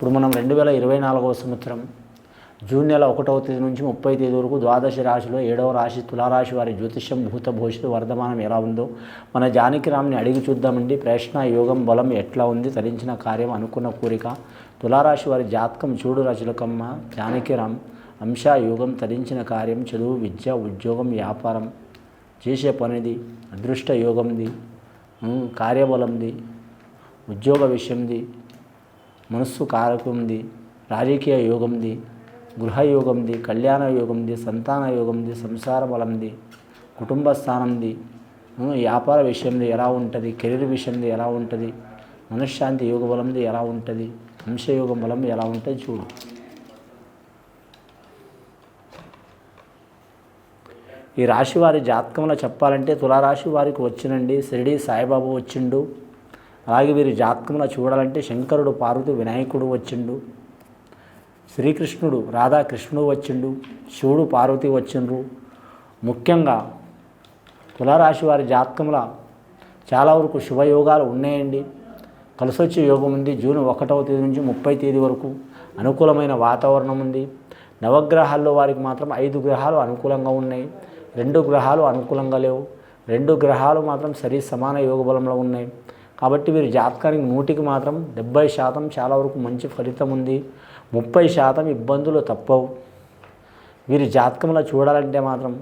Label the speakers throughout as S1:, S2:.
S1: ఇప్పుడు మనం రెండు వేల ఇరవై నాలుగవ సంవత్సరం జూన్ నెల ఒకటవ తేదీ నుంచి ముప్పై తేదీ వరకు ద్వాదశ రాశిలో ఏడవ రాశి తులారాశి వారి జ్యోతిష్యం భూత భవిష్యత్తు వర్ధమానం ఎలా ఉందో మన జానకిరామ్ని అడిగి చూద్దామండి. ప్రశ్న యోగం బలం ఎట్లా ఉంది? తరించిన కార్యం అనుకున్న కోరిక. తులారాశి వారి జాతకం చూడు రచలకమ్మ జానకిరామ్ అంశ యోగం తరించిన కార్యం చదువు విద్య ఉద్యోగం వ్యాపారం. చేసే పనిది అదృష్ట యోగంది కార్యబలంది ఉద్యోగ విషయంది మనస్సు కారకంది రాజకీయ యోగంది గృహయోగంది కళ్యాణ యోగంది సంతాన యోగంది సంసార బలంది కుటుంబ స్థానంది వ్యాపార విషయంది ఎలా ఉంటుంది కెరీర్ విషయంది ఎలా ఉంటుంది మనశ్శాంతి యోగ బలంది ఎలా ఉంటుంది వంశయోగం బలం ఎలా ఉంటుంది చూడు. ఈ రాశి వారి జాతకంలో చెప్పాలంటే తులారాశి వారికి వచ్చినండి షిరిడి సాయిబాబు వచ్చిండు అలాగే వీరి జాతకమున చూడాలంటే శంకరుడు పార్వతి వినాయకుడు వచ్చిండు. శ్రీకృష్ణుడు రాధాకృష్ణుడు వచ్చిండు. శివుడు పార్వతి వచ్చిండ్రు. ముఖ్యంగా తులారాశి వారి జాతకంలో చాలా వరకు శుభయోగాలు ఉన్నాయండి. కలిసొచ్చే యోగం ఉంది. జూన్ ఒకటవ తేదీ నుంచి ముప్పై తేదీ వరకు అనుకూలమైన వాతావరణం ఉంది. నవగ్రహాల్లో వారికి మాత్రం ఐదు గ్రహాలు అనుకూలంగా ఉన్నాయి. రెండు గ్రహాలు అనుకూలంగా లేవు. రెండు గ్రహాలు మాత్రం సరి సమాన యోగ బలంలో ఉన్నాయి. కాబట్టి వీరి జాతకానికి నూటికి మాత్రం డెబ్బై శాతం చాలా వరకు మంచి ఫలితం ఉంది. ముప్పై శాతం ఇబ్బందులు తప్పవు. వీరి జాతకంలో చూడాలంటే మాత్రం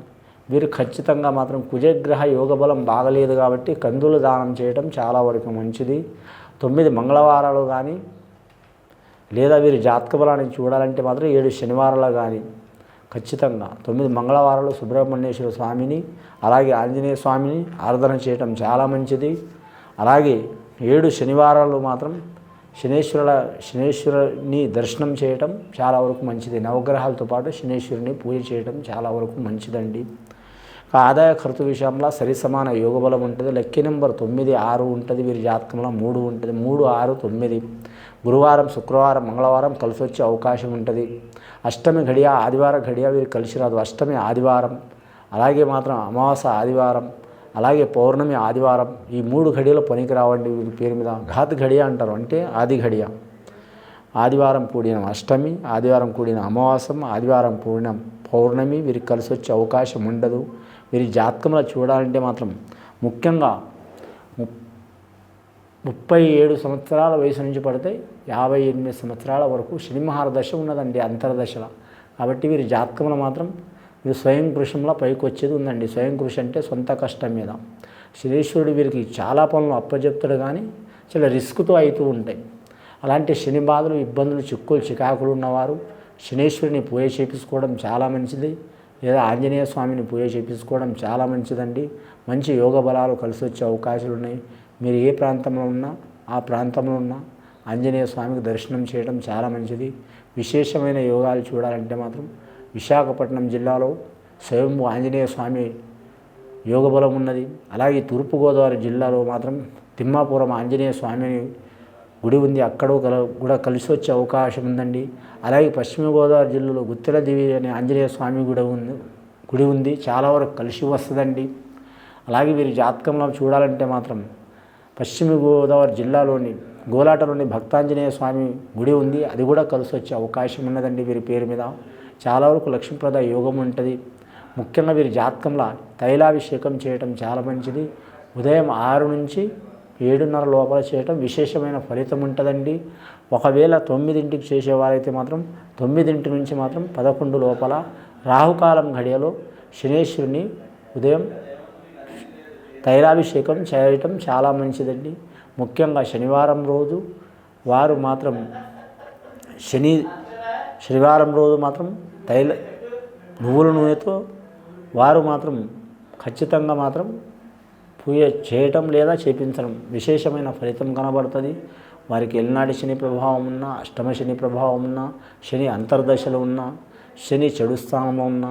S1: వీరు ఖచ్చితంగా మాత్రం కుజగ్రహ యోగ బలం బాగలేదు కాబట్టి కందులు దానం చేయడం చాలా వరకు మంచిది. తొమ్మిది మంగళవారాలు కానీ లేదా వీరి జాతక బలాన్ని చూడాలంటే మాత్రం ఏడు శనివారాలు కానీ ఖచ్చితంగా తొమ్మిది మంగళవారాలు సుబ్రహ్మణ్యేశ్వర స్వామిని అలాగే ఆంజనేయ స్వామిని ఆరాధన చేయటం చాలా మంచిది. అలాగే ఏడు శనివారాలు మాత్రం శనేశ్వరుల శనేశ్వరుని దర్శనం చేయటం చాలా వరకు మంచిది. నవగ్రహాలతో పాటు శనేశ్వరుని పూజ చేయటం చాలా వరకు మంచిదండి. ఆదాయ ఖర్చు విషయంలో సరి సమాన యోగ బలం ఉంటుంది. లెక్క నెంబర్ తొమ్మిది ఆరు ఉంటుంది వీరి జాతకంలో మూడు ఉంటుంది. మూడు ఆరు తొమ్మిది. గురువారం శుక్రవారం మంగళవారం కలిసి వచ్చే అవకాశం ఉంటుంది. అష్టమి గడియ ఆదివారం గడియ వీరు కలిసి రాదు. అష్టమి ఆదివారం. అలాగే మాత్రం అమావాస ఆదివారం. అలాగే పౌర్ణమి ఆదివారం ఈ మూడు ఘడియలు పనికి రావండి వీరి పేరు మీద. ఘాత్ ఘడియ అంటారు అంటే ఆది ఘడియ. ఆదివారం కూడిన అష్టమి ఆదివారం కూడిన అమావాసం ఆదివారం కూడిన పౌర్ణమి వీరికి కలిసి వచ్చే అవకాశం ఉండదు. వీరి జాతకంలో చూడాలంటే మాత్రం ముఖ్యంగా ముప్పై ఏడు సంవత్సరాల వయసు నుంచి పడితే యాభై ఎనిమిది సంవత్సరాల వరకు శని మహారదశ ఉన్నదండి అంతర్దశలో. కాబట్టి వీరి జాతకంలో మాత్రం వీరు స్వయం కృషంలో పైకి వచ్చేది ఉందండి. స్వయం కృషి అంటే సొంత కష్టం మీద. శనీశ్వరుడు వీరికి చాలా పనులు అప్పచెప్తాడు కానీ చాలా రిస్క్తో అవుతూ ఉంటాయి. అలాంటి శని బాధలు ఇబ్బందులు చిక్కులు చికాకులు ఉన్నవారు శనీశ్వరుని పూజ చేపించుకోవడం చాలా మంచిది. లేదా ఆంజనేయ స్వామిని పూజ చేపించుకోవడం చాలా మంచిదండి. మంచి యోగ బలాలు కలిసి వచ్చే అవకాశాలు ఉన్నాయి. మీరు ఏ ప్రాంతంలో ఉన్నా ఆ ప్రాంతంలో ఉన్నా ఆంజనేయ స్వామికి దర్శనం చేయడం చాలా మంచిది. విశేషమైన యోగాలు చూడాలంటే మాత్రం విశాఖపట్నం జిల్లాలో స్వయంభూ ఆంజనేయ స్వామి యోగబలం ఉన్నది. అలాగే తూర్పుగోదావరి జిల్లాలో మాత్రం తిమ్మాపురం ఆంజనేయ స్వామి గుడి ఉంది. అక్కడ కల కూడా కలిసి వచ్చే అవకాశం ఉందండి. అలాగే పశ్చిమ గోదావరి జిల్లాలో గుత్తిలదేవి అనే ఆంజనేయ స్వామి గుడి ఉంది గుడి ఉంది. చాలా వరకు కలిసి వస్తుందండి. అలాగే వీరి జాతకంలో చూడాలంటే మాత్రం పశ్చిమ గోదావరి జిల్లాలోని గోలాటలోని భక్తాంజనేయ స్వామి గుడి ఉంది. అది కూడా కలిసి వచ్చే అవకాశం ఉన్నదండి వీరి పేరు మీద. చాలా వరకు లక్ష్మీప్రద యోగం ఉంటుంది. ముఖ్యంగా వీరి జాతకంలో తైలాభిషేకం చేయటం చాలా మంచిది. ఉదయం ఆరు నుంచి ఏడున్నర లోపల చేయటం విశేషమైన ఫలితం ఉంటుందండి. ఒకవేళ తొమ్మిదింటికి చేసేవారైతే మాత్రం తొమ్మిదింటి నుంచి మాత్రం పదకొండు లోపల రాహుకాలం ఘడియలో శనేశ్వరుని ఉదయం తైలాభిషేకం చేయటం చాలా మంచిదండి. ముఖ్యంగా శనివారం రోజు వారు మాత్రం శని శనివారం రోజు మాత్రం తైల నువ్వుల నూనెతో వారు మాత్రం ఖచ్చితంగా మాత్రం పూజ చేయటం లేదా చేపించడం విశేషమైన ఫలితం కనబడుతుంది. వారికి ఎల్నాటి శని ప్రభావం ఉన్నా అష్టమ శని ప్రభావం ఉన్నా శని అంతర్దశలో ఉన్నా శని చెడు స్థానంలో ఉన్నా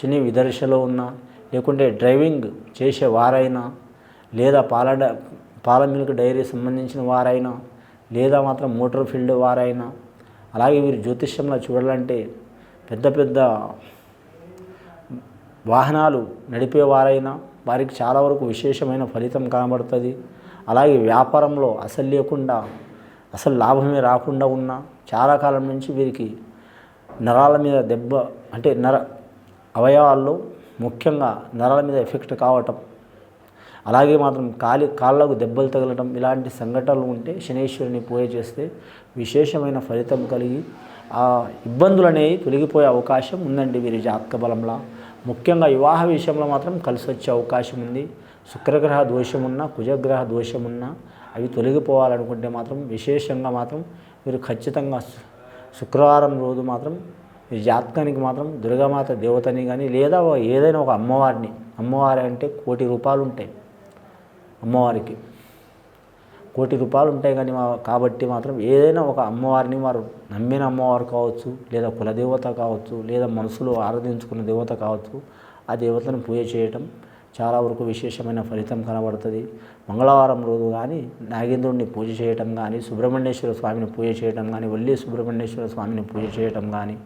S1: శని విదర్శలో ఉన్నా లేకుంటే డ్రైవింగ్ చేసే వారైనా లేదా పాల పాల మిల్క్ డైరీ సంబంధించిన వారైనా లేదా మాత్రం మోటార్ ఫీల్డ్ వారైనా అలాగే వీరు జ్యోతిష్యంలో చూడాలంటే పెద్ద పెద్ద వాహనాలు నడిపేవారైనా వారికి చాలా వరకు విశేషమైన ఫలితం కనబడుతుంది. అలాగే వ్యాపారంలో అసలు లేకుండా అసలు లాభమే రాకుండా ఉన్నా చాలా కాలం నుంచి వీరికి నరాల మీద దెబ్బ అంటే నర అవయవాల్లో ముఖ్యంగా నరాల మీద ఎఫెక్ట్ కావటం అలాగే మాత్రం కాలి కాళ్ళకు దెబ్బలు తగలటం ఇలాంటి సంఘటనలు ఉంటే శనేశ్వరుని పూజ చేస్తే విశేషమైన ఫలితం కలిగి ఆ ఇబ్బందులు అనేవి తొలగిపోయే అవకాశం ఉందండి వీరి జాతక బలంలో. ముఖ్యంగా వివాహ విషయంలో మాత్రం కలిసి వచ్చే అవకాశం ఉంది. శుక్రగ్రహ దోషమున్నా కుజగ్రహ దోషమున్నా అవి తొలగిపోవాలనుకుంటే మాత్రం విశేషంగా మాత్రం మీరు ఖచ్చితంగా శుక్రవారం రోజు మాత్రం ఈ జాతకానికి మాత్రం దుర్గామాత దేవతని కానీ లేదా ఏదైనా ఒక అమ్మవారిని అమ్మవారి అంటే కోటి రూపాయలు ఉంటాయి అమ్మవారికి. కోటి రూపాయలు ఉంటాయి కానీ మా కాబట్టి మాత్రం ఏదైనా ఒక అమ్మవారిని వారు నమ్మిన అమ్మవారు కావచ్చు లేదా కులదేవత కావచ్చు లేదా మనసులో ఆరాధించుకున్న దేవత కావచ్చు ఆ దేవతను పూజ చేయటం చాలా వరకు విశేషమైన ఫలితం కనబడుతుంది. మంగళవారం రోజు కానీ నాగేంద్రుడిని పూజ చేయటం కానీ సుబ్రహ్మణ్యేశ్వర స్వామిని పూజ చేయటం కానీ వల్లి సుబ్రహ్మణ్యేశ్వర స్వామిని పూజ చేయటం కానీ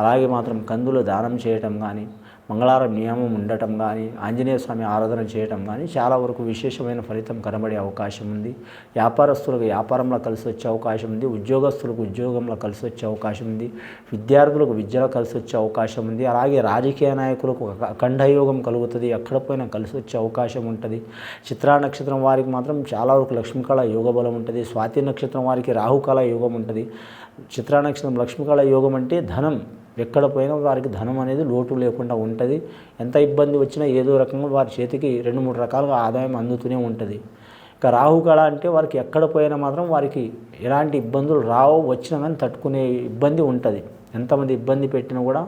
S1: అలాగే మాత్రం కందులు దానం చేయటం కానీ మంగళవారం నియమం ఉండటం కానీ ఆంజనేయ స్వామి ఆరాధన చేయటం కానీ చాలా వరకు విశేషమైన ఫలితం కనబడే అవకాశం ఉంది. వ్యాపారస్తులకు వ్యాపారంలో కలిసి వచ్చే అవకాశం ఉంది. ఉద్యోగస్తులకు ఉద్యోగంలో కలిసి వచ్చే అవకాశం ఉంది. విద్యార్థులకు విద్యలో కలిసి వచ్చే అవకాశం ఉంది. అలాగే రాజకీయ నాయకులకు ఒక అఖండ యోగం కలుగుతుంది. ఎక్కడ పోయినా కలిసి వచ్చే అవకాశం ఉంటుంది. చిత్రా నక్షత్రం వారికి మాత్రం చాలా వరకు లక్ష్మీకళ యోగ బలం ఉంటుంది. స్వాతి నక్షత్రం వారికి రాహుకళ యోగం ఉంటుంది. చిత్రా నక్షత్రం లక్ష్మీకళ యోగం అంటే ధనం. ఎక్కడ పోయినా వారికి ధనం అనేది లోటు లేకుండా ఉంటుంది. ఎంత ఇబ్బంది వచ్చినా ఏదో రకంగా వారి చేతికి రెండు మూడు రకాలుగా ఆదాయం అందుతూనే ఉంటుంది. ఇక రాహు కళ అంటే వారికి ఎక్కడ పోయినా మాత్రం వారికి ఎలాంటి ఇబ్బందులు రావు వచ్చినా కానీ తట్టుకునే ఇబ్బంది ఉంటుంది. ఎంతమంది ఇబ్బంది పెట్టినా కూడా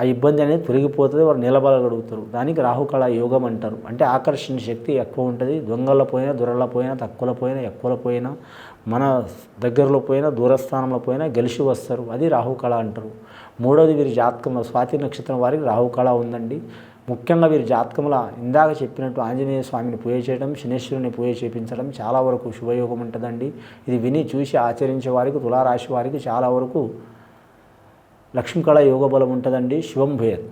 S1: ఆ ఇబ్బంది అనేది తొలగిపోతుంది వారు నిలబడగలుగుతారు దానికి రాహుకళ యోగం అంటారు. అంటే ఆకర్షణ శక్తి ఎక్కువ ఉంటుంది. దొంగల పోయినా దొరల పోయినా తక్కువల పోయినా ఎక్కువల పోయినా మన దగ్గరలో పోయినా దూరస్థానంలో పోయినా గెలిచి వస్తారు. అది రాహుకళ అంటారు. మూడవది వీరి జాతకంలో స్వాతి నక్షత్రం వారికి రాహుకళ ఉందండి. ముఖ్యంగా వీరి జాతకంలో ఇందాక చెప్పినట్టు ఆంజనేయ స్వామిని పూజ చేయడం శనేశ్వరుని పూజ చేయించడం చాలా వరకు శుభయోగం ఉంటుందండి. ఇది విని చూసి ఆచరించే వారికి తులారాశి వారికి చాలా వరకు లక్ష్మీకళ యోగ బలం ఉంటుందండి శివం భూయత్.